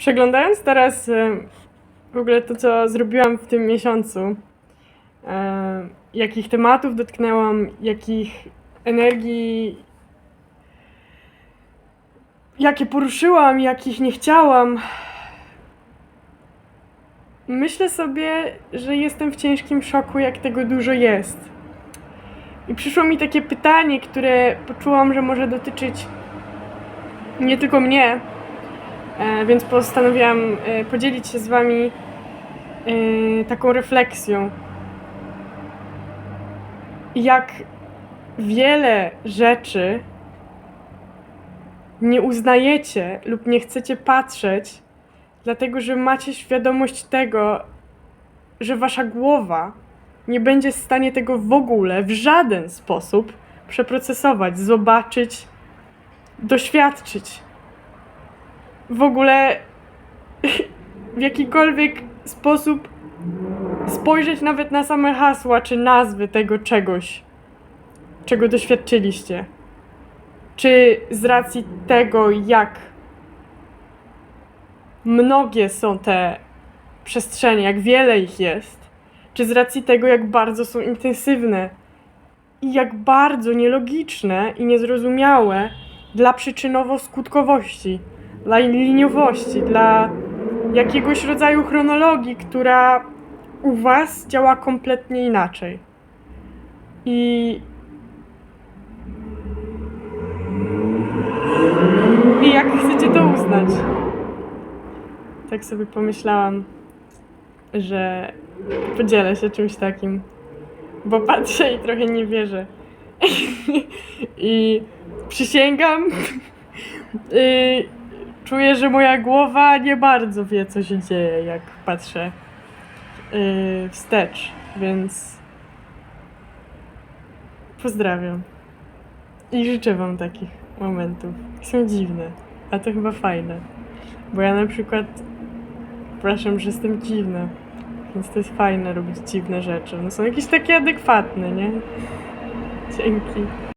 Przeglądając teraz e, w ogóle to, co zrobiłam w tym miesiącu, e, jakich tematów dotknęłam, jakich energii, jakie poruszyłam, jakich nie chciałam, myślę sobie, że jestem w ciężkim szoku, jak tego dużo jest. I przyszło mi takie pytanie, które poczułam, że może dotyczyć nie tylko mnie, więc postanowiłam e, podzielić się z Wami e, taką refleksją. Jak wiele rzeczy nie uznajecie lub nie chcecie patrzeć, dlatego że macie świadomość tego, że Wasza głowa nie będzie w stanie tego w ogóle, w żaden sposób przeprocesować, zobaczyć, doświadczyć w ogóle w jakikolwiek sposób spojrzeć nawet na same hasła czy nazwy tego czegoś, czego doświadczyliście. Czy z racji tego, jak mnogie są te przestrzenie, jak wiele ich jest, czy z racji tego, jak bardzo są intensywne i jak bardzo nielogiczne i niezrozumiałe dla przyczynowo-skutkowości dla liniowości, dla jakiegoś rodzaju chronologii, która u Was działa kompletnie inaczej. I. I jak chcecie to uznać? Tak sobie pomyślałam, że podzielę się czymś takim, bo patrzę i trochę nie wierzę. I przysięgam, y, czuję, że moja głowa nie bardzo wie, co się dzieje, jak patrzę yy, wstecz, więc pozdrawiam. I życzę Wam takich momentów. Są dziwne, a to chyba fajne. Bo ja na przykład uważam, że jestem dziwna, więc to jest fajne robić dziwne rzeczy. No są jakieś takie adekwatne, nie? Dzięki.